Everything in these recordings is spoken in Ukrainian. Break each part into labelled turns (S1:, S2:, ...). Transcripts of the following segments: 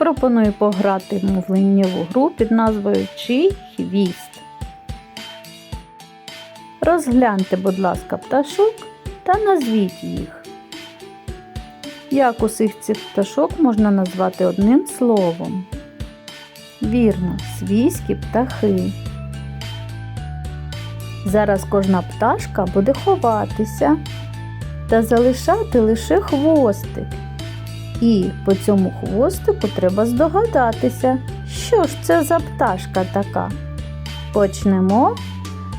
S1: пропоную пограти в мовленнєву гру під назвою Чий хвіст. Розгляньте, будь ласка, пташок та назвіть їх. Як усіх цих пташок можна назвати одним словом? Вірно, свійські птахи. Зараз кожна пташка буде ховатися та залишати лише хвостик. І по цьому хвостику треба здогадатися, що ж це за пташка така. Почнемо.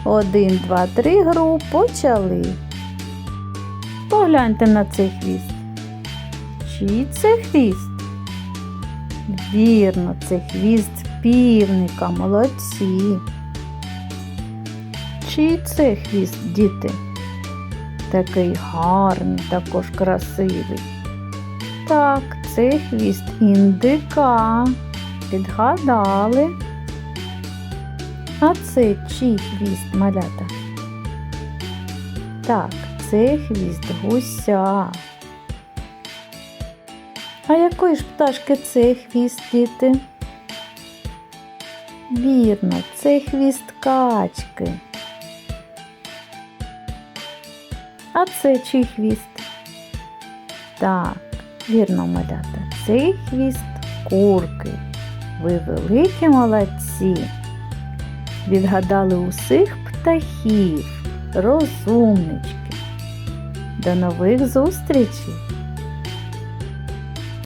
S1: Один, два, три гру почали. Погляньте на цей хвіст. Чий це хвіст? Вірно, це хвіст півника, молодці. Чий це хвіст, діти? Такий гарний, також красивий. Так, це хвіст індика. Підгадали. А це чий хвіст малята? Так, це хвіст гуся. А якої ж пташки це хвіст, діти? Вірно, це хвіст качки. А це чий хвіст? Так, вірно, малята, це хвіст курки. Ви великі молодці. Відгадали усіх птахів, розумнички. До нових зустрічей!